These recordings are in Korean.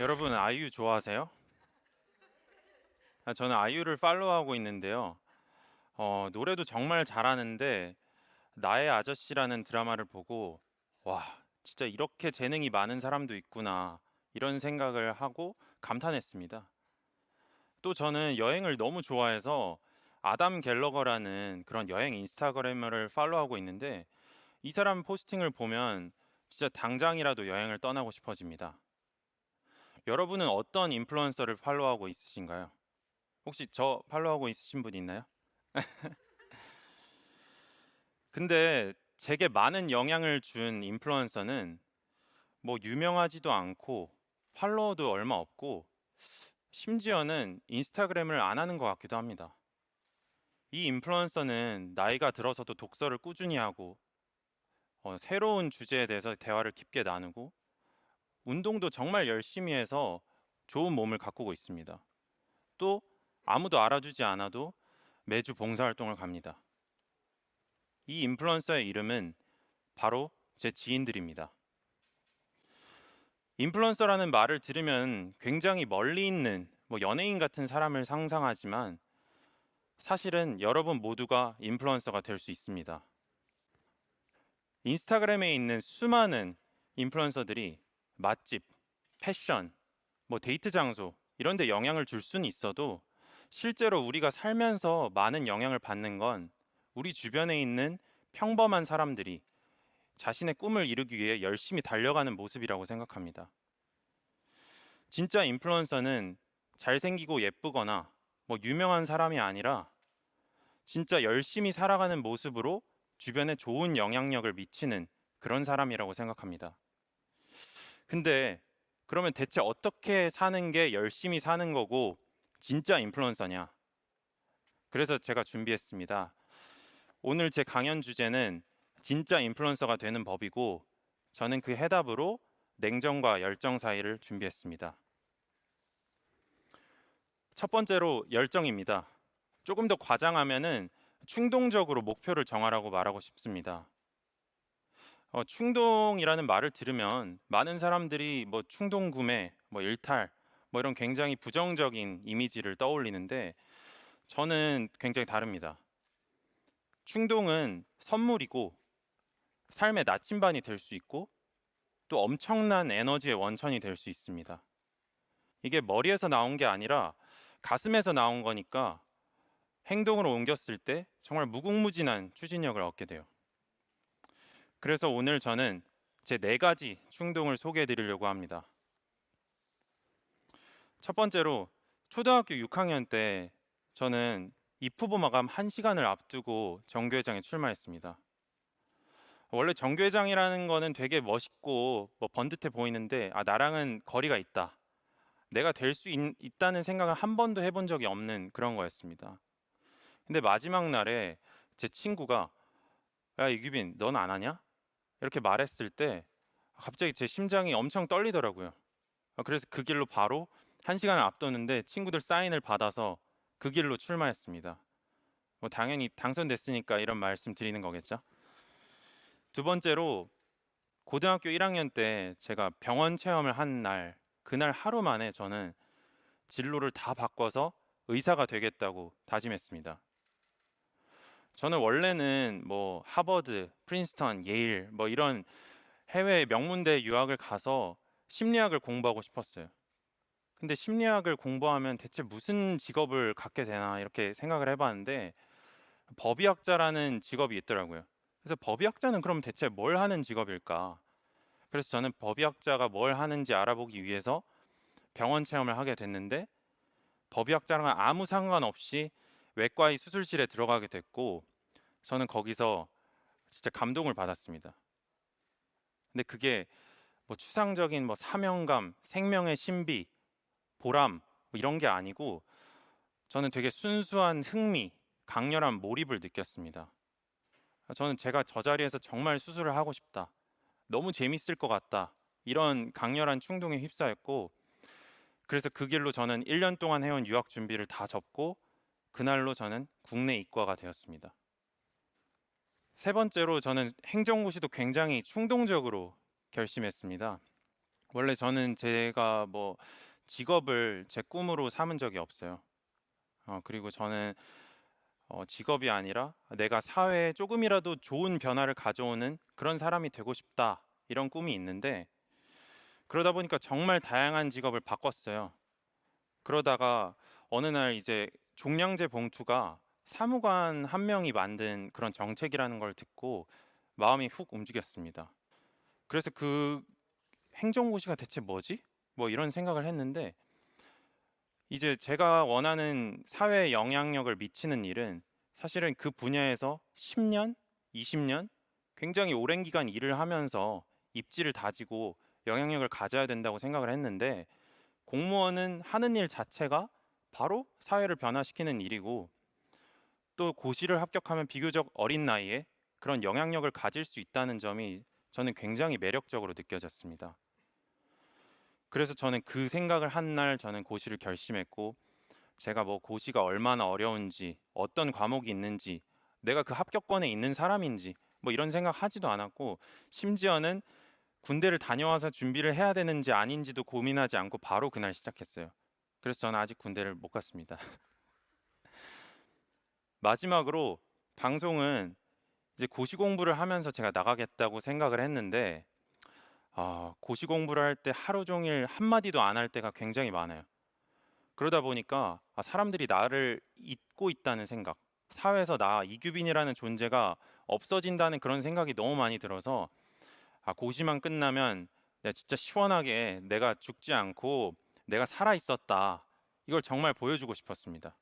여러분 아이유 좋아하세요? 아, 저는 아이유를 팔로우하고 있는데요. 어, 노래도 정말 잘하는데 나의 아저씨라는 드라마를 보고 와, 진짜 이렇게 재능이 많은 사람도 있구나 이런 생각을 하고 감탄했습니다. 또 저는 여행을 너무 좋아해서 아담 갤러거라는 그런 여행 인스타그래머를 팔로우하고 있는데 이 사람 포스팅을 보면 진짜 당장이라도 여행을 떠나고 싶어집니다. 여러분은 어떤 인플루언서를 팔로우하고 있으신가요? 혹시 저 팔로우하고 있으신 분 있나요? 근데 제게 많은 영향을 준 인플루언서는 뭐 유명하지도 않고 팔로워도 얼마 없고 심지어는 인스타그램을 안 하는 것 같기도 합니다. 이 인플루언서는 나이가 들어서도 독서를 꾸준히 하고 어, 새로운 주제에 대해서 대화를 깊게 나누고 운동도 정말 열심히 해서 좋은 몸을 가꾸고 있습니다. 또 아무도 알아주지 않아도 매주 봉사활동을 갑니다. 이 인플루언서의 이름은 바로 제 지인들입니다. 인플루언서라는 말을 들으면 굉장히 멀리 있는 뭐 연예인 같은 사람을 상상하지만 사실은 여러분 모두가 인플루언서가 될 수 있습니다. 인스타그램에 있는 수많은 인플루언서들이 맛집, 패션, 뭐 데이트 장소 이런 데 영향을 줄 수는 있어도 실제로 우리가 살면서 많은 영향을 받는 건 우리 주변에 있는 평범한 사람들이 자신의 꿈을 이루기 위해 열심히 달려가는 모습이라고 생각합니다. 진짜 인플루언서는 잘생기고 예쁘거나 뭐 유명한 사람이 아니라 진짜 열심히 살아가는 모습으로 주변에 좋은 영향력을 미치는 그런 사람이라고 생각합니다. 근데 그러면 대체 어떻게 사는 게 열심히 사는 거고 진짜 인플루언서냐? 그래서 제가 준비했습니다. 오늘 제 강연 주제는 진짜 인플루언서가 되는 법이고 저는 그 해답으로 냉정과 열정 사이를 준비했습니다. 첫 번째로 열정입니다. 조금 더 과장하면은 충동적으로 목표를 정하라고 말하고 싶습니다. 어, 충동이라는 말을 들으면 많은 사람들이 뭐 충동 구매, 뭐 일탈, 뭐 이런 굉장히 부정적인 이미지를 떠올리는데 저는 굉장히 다릅니다. 충동은 선물이고 삶의 나침반이 될 수 있고 또 엄청난 에너지의 원천이 될 수 있습니다. 이게 머리에서 나온 게 아니라 가슴에서 나온 거니까 행동으로 옮겼을 때 정말 무궁무진한 추진력을 얻게 돼요. 그래서 오늘 저는 제 네 가지 충동을 소개해 드리려고 합니다. 첫 번째로 초등학교 6학년 때 저는 입후보 마감 1시간을 앞두고 정교회장에 출마했습니다. 원래 정교회장이라는 거는 되게 멋있고 뭐 번듯해 보이는데 아 나랑은 거리가 있다. 내가 될 수 있다는 생각을 한 번도 해본 적이 없는 그런 거였습니다. 근데 마지막 날에 제 친구가 야 이규빈 넌 안 하냐? 이렇게 말했을 때 갑자기 제 심장이 엄청 떨리더라고요. 아, 그래서 그 길로 바로 한 시간을 앞뒀는데 친구들 사인을 받아서 그 길로 출마했습니다. 뭐 당연히 당선됐으니까 이런 말씀 드리는 거겠죠. 두 번째로 고등학교 1학년 때 제가 병원 체험을 한 날, 그날 하루 만에 저는 진로를 다 바꿔서 의사가 되겠다고 다짐했습니다. 저는 원래는 뭐 하버드, 프린스턴, 예일 뭐 이런 해외 명문대 유학을 가서 심리학을 공부하고 싶었어요. 근데 심리학을 공부하면 대체 무슨 직업을 갖게 되나 이렇게 생각을 해봤는데 법의학자라는 직업이 있더라고요. 그래서 법의학자는 그럼 대체 뭘 하는 직업일까? 그래서 저는 법의학자가 뭘 하는지 알아보기 위해서 병원 체험을 하게 됐는데 법의학자랑은 아무 상관없이 외과의 수술실에 들어가게 됐고 저는 거기서 진짜 감동을 받았습니다. 근데 그게 뭐 추상적인 뭐 사명감, 생명의 신비, 보람 뭐 이런 게 아니고 저는 되게 순수한 흥미, 강렬한 몰입을 느꼈습니다. 저는 제가 저 자리에서 정말 수술을 하고 싶다. 너무 재밌을 것 같다. 이런 강렬한 충동에 휩싸였고 그래서 그 길로 저는 1년 동안 해온 유학 준비를 다 접고 그날로 저는 국내 이과가 되었습니다. 세 번째로 저는 행정고시도 굉장히 충동적으로 결심했습니다. 원래 저는 제가 뭐 직업을 제 꿈으로 삼은 적이 없어요. 어, 그리고 저는 어, 직업이 아니라 내가 사회에 조금이라도 좋은 변화를 가져오는 그런 사람이 되고 싶다 이런 꿈이 있는데 그러다 보니까 정말 다양한 직업을 바꿨어요. 그러다가 어느 날 이제 종량제 봉투가 사무관 한 명이 만든 그런 정책이라는 걸 듣고 마음이 훅 움직였습니다. 그래서 그 행정고시가 대체 뭐지? 뭐 이런 생각을 했는데 이제 제가 원하는 사회에 영향력을 미치는 일은 사실은 그 분야에서 10년, 20년 굉장히 오랜 기간 일을 하면서 입지를 다지고 영향력을 가져야 된다고 생각을 했는데 공무원은 하는 일 자체가 바로 사회를 변화시키는 일이고 또 고시를 합격하면 비교적 어린 나이에 그런 영향력을 가질 수 있다는 점이 저는 굉장히 매력적으로 느껴졌습니다. 그래서 저는 그 생각을 한 날 저는 고시를 결심했고 제가 뭐 고시가 얼마나 어려운지 어떤 과목이 있는지 내가 그 합격권에 있는 사람인지 뭐 이런 생각 하지도 않았고 심지어는 군대를 다녀와서 준비를 해야 되는지 아닌지도 고민하지 않고 바로 그날 시작했어요. 그래서 저는 아직 군대를 못 갔습니다. 마지막으로 방송은 이제 고시 공부를 하면서 제가 나가겠다고 생각을 했는데 아, 고시 공부를 할 때 하루 종일 한 마디도 안 할 때가 굉장히 많아요. 그러다 보니까 아, 사람들이 나를 잊고 있다는 생각, 사회에서 나 이규빈이라는 존재가 없어진다는 그런 생각이 너무 많이 들어서 아, 고시만 끝나면 내가 진짜 시원하게 내가 죽지 않고 내가 살아 있었다. 이걸 정말 보여주고 싶었습니다.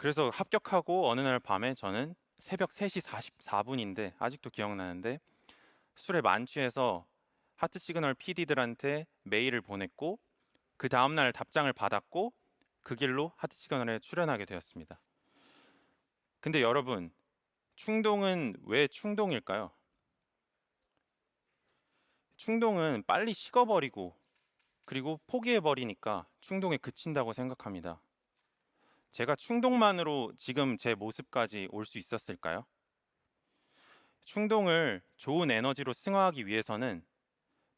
그래서 합격하고 어느 날 밤에 저는 새벽 3시 44분인데 아직도 기억나는데 술에 만취해서 하트 시그널 PD들한테 메일을 보냈고 그 다음 날 답장을 받았고 그 길로 하트 시그널에 출연하게 되었습니다. 근데 여러분 충동은 왜 충동일까요? 충동은 빨리 식어버리고 그리고 포기해버리니까 충동에 그친다고 생각합니다. 제가 충동만으로 지금 제 모습까지 올 수 있었을까요? 충동을 좋은 에너지로 승화하기 위해서는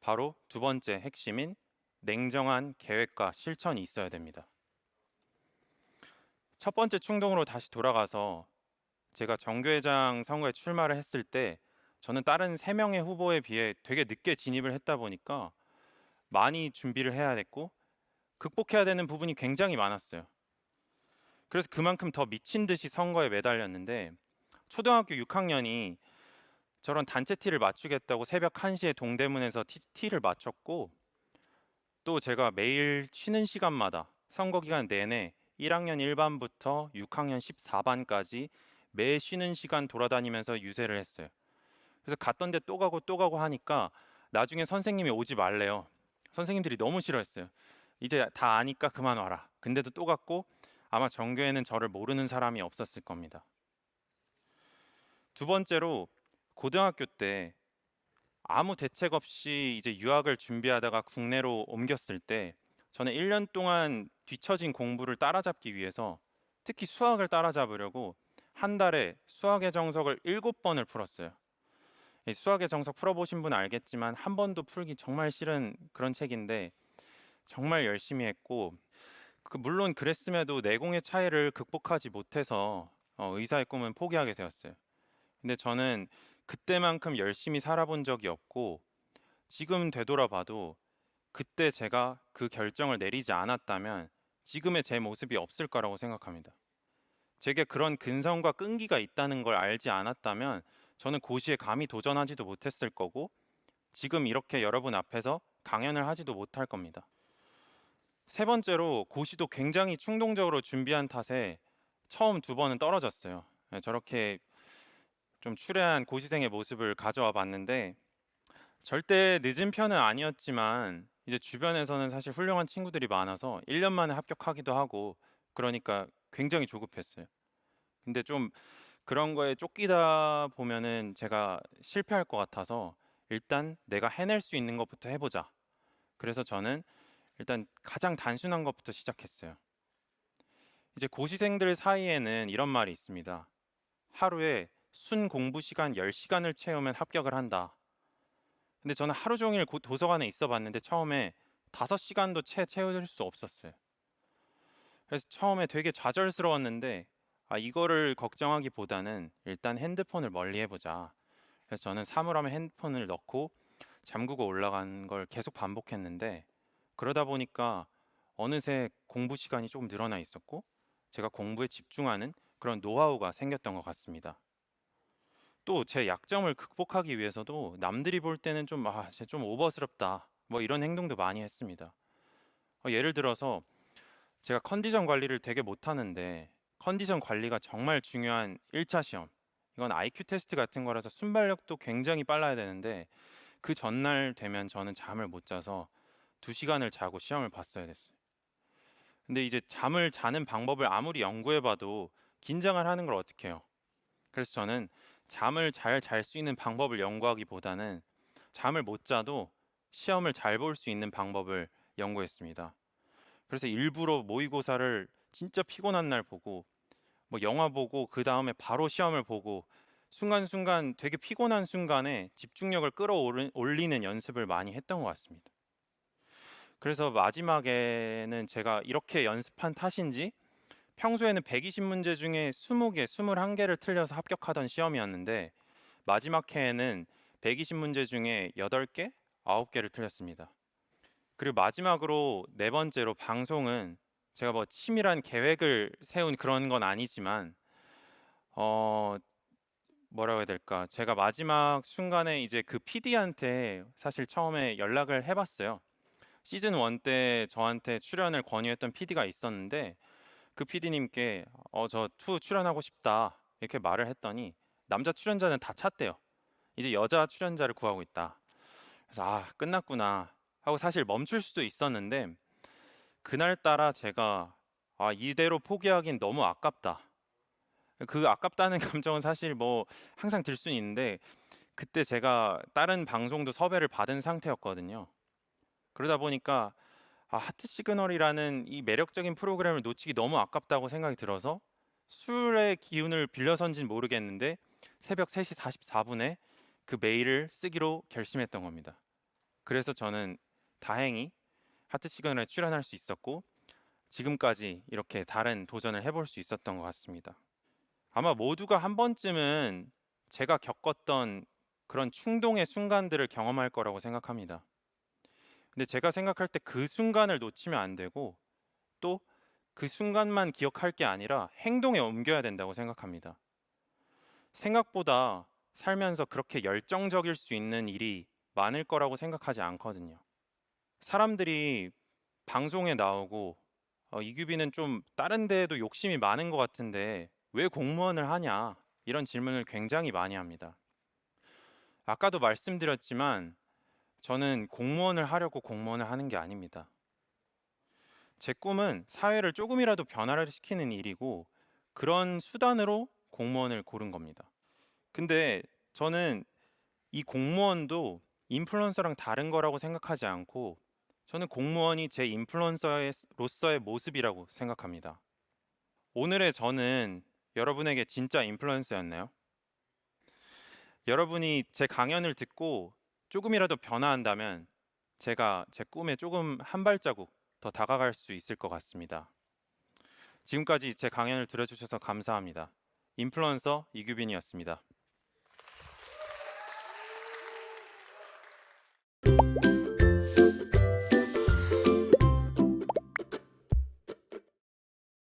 바로 두 번째 핵심인 냉정한 계획과 실천이 있어야 됩니다. 첫 번째 충동으로 다시 돌아가서 제가 정교회장 선거에 출마를 했을 때 저는 다른 세 명의 후보에 비해 되게 늦게 진입을 했다 보니까 많이 준비를 해야 됐고 극복해야 되는 부분이 굉장히 많았어요. 그래서 그만큼 더 미친 듯이 선거에 매달렸는데 초등학교 6학년이 저런 단체 티를 맞추겠다고 새벽 1시에 동대문에서 티, 티를 맞췄고 또 제가 매일 쉬는 시간마다 선거 기간 내내 1학년 1반부터 6학년 14반까지 매 쉬는 시간 돌아다니면서 유세를 했어요. 그래서 갔던 데 또 가고 또 가고 하니까 나중에 선생님이 오지 말래요. 선생님들이 너무 싫어했어요. 이제 다 아니까 그만 와라. 근데도 또 갔고 아마 전교에는 저를 모르는 사람이 없었을 겁니다. 두 번째로 고등학교 때 아무 대책 없이 이제 유학을 준비하다가 국내로 옮겼을 때 저는 1년 동안 뒤처진 공부를 따라잡기 위해서 특히 수학을 따라잡으려고 한 달에 수학의 정석을 7번을 풀었어요. 수학의 정석 풀어보신 분 알겠지만 한 번도 풀기 정말 싫은 그런 책인데 정말 열심히 했고 그 물론 그랬음에도 내공의 차이를 극복하지 못해서 어, 의사의 꿈은 포기하게 되었어요. 근데 저는 그때만큼 열심히 살아본 적이 없고 지금 되돌아봐도 그때 제가 그 결정을 내리지 않았다면 지금의 제 모습이 없을 거라고 생각합니다. 제게 그런 근성과 끈기가 있다는 걸 알지 않았다면 저는 고시에 감히 도전하지도 못했을 거고 지금 이렇게 여러분 앞에서 강연을 하지도 못할 겁니다. 세 번째로 고시도 굉장히 충동적으로 준비한 탓에 처음 두 번은 떨어졌어요. 네, 저렇게 좀 추레한 고시생의 모습을 가져와 봤는데 절대 늦은 편은 아니었지만 이제 주변에서는 사실 훌륭한 친구들이 많아서 1년 만에 합격하기도 하고 그러니까 굉장히 조급했어요. 근데 좀 그런 거에 쫓기다 보면은 제가 실패할 것 같아서 일단 내가 해낼 수 있는 것부터 해보자. 그래서 저는 일단 가장 단순한 것부터 시작했어요. 이제 고시생들 사이에는 이런 말이 있습니다. 하루에 순 공부 시간 10시간을 채우면 합격을 한다. 근데 저는 하루 종일 고- 도서관에 있어 봤는데 처음에 5시간도 채 채울 수 없었어요. 그래서 처음에 되게 좌절스러웠는데 아 이거를 걱정하기보다는 일단 핸드폰을 멀리 해보자. 그래서 저는 사물함에 핸드폰을 넣고 잠그고 올라간 걸 계속 반복했는데 그러다 보니까 어느새 공부 시간이 조금 늘어나 있었고 제가 공부에 집중하는 그런 노하우가 생겼던 것 같습니다. 또 제 약점을 극복하기 위해서도 남들이 볼 때는 좀 아, 쟤 좀 오버스럽다. 뭐 이런 행동도 많이 했습니다. 어, 예를 들어서 제가 컨디션 관리를 되게 못 하는데 컨디션 관리가 정말 중요한 1차 시험. 이건 IQ 테스트 같은 거라서 순발력도 굉장히 빨라야 되는데 그 전날 되면 저는 잠을 못 자서 2시간을 자고 시험을 봤어야 됐어요. 근데 이제 잠을 자는 방법을 아무리 연구해 봐도 긴장을 하는 걸 어떻게 해요? 그래서 저는 잠을 잘 잘 수 있는 방법을 연구하기보다는 잠을 못 자도 시험을 잘 볼 수 있는 방법을 연구했습니다. 그래서 일부러 모의고사를 진짜 피곤한 날 보고 뭐 영화 보고 그 다음에 바로 시험을 보고 순간순간 되게 피곤한 순간에 집중력을 끌어올리는 연습을 많이 했던 것 같습니다. 그래서 마지막에는 제가 이렇게 연습한 탓인지 평소에는 120문제 중에 20개, 21개를 틀려서 합격하던 시험이었는데 마지막 해에는 120문제 중에 8개, 9개를 틀렸습니다. 그리고 마지막으로 네 번째로 방송은 제가 뭐 치밀한 계획을 세운 그런 건 아니지만 어 뭐라고 해야 될까? 제가 마지막 순간에 이제 그 PD한테 사실 처음에 연락을 해봤어요. 시즌 1 때 저한테 출연을 권유했던 PD가 있었는데 그 PD님께 어저투 출연하고 싶다 이렇게 말을 했더니 남자 출연자는 다 찼대요. 이제 여자 출연자를 구하고 있다. 그래서 아 끝났구나 하고 사실 멈출 수도 있었는데 그날 따라 제가 아 이대로 포기하긴 너무 아깝다. 그 아깝다는 감정은 사실 뭐 항상 들 수는 있는데 그때 제가 다른 방송도 섭외를 받은 상태였거든요. 그러다 보니까 아, 하트 시그널이라는 이 매력적인 프로그램을 놓치기 너무 아깝다고 생각이 들어서 술의 기운을 빌려선진 모르겠는데 새벽 3시 44분에 그 메일을 쓰기로 결심했던 겁니다. 그래서 저는 다행히 하트 시그널에 출연할 수 있었고 지금까지 이렇게 다른 도전을 해볼 수 있었던 것 같습니다. 아마 모두가 한 번쯤은 제가 겪었던 그런 충동의 순간들을 경험할 거라고 생각합니다. 근데 제가 생각할 때 그 순간을 놓치면 안 되고 또 그 순간만 기억할 게 아니라 행동에 옮겨야 된다고 생각합니다. 생각보다 살면서 그렇게 열정적일 수 있는 일이 많을 거라고 생각하지 않거든요. 사람들이 방송에 나오고 어, 이규빈은 좀 다른 데에도 욕심이 많은 것 같은데 왜 공무원을 하냐 이런 질문을 굉장히 많이 합니다. 아까도 말씀드렸지만 저는 공무원을 하려고 공무원을 하는 게 아닙니다. 제 꿈은 사회를 조금이라도 변화를 시키는 일이고 그런 수단으로 공무원을 고른 겁니다. 근데 저는 이 공무원도 인플루언서랑 다른 거라고 생각하지 않고 저는 공무원이 제 인플루언서로서의 모습이라고 생각합니다. 오늘의 저는 여러분에게 진짜 인플루언서였나요? 여러분이 제 강연을 듣고 조금이라도 변화한다면 제가 제 꿈에 조금 한 발자국 더 다가갈 수 있을 것 같습니다. 지금까지 제 강연을 들어주셔서 감사합니다. 인플루언서 이규빈이었습니다.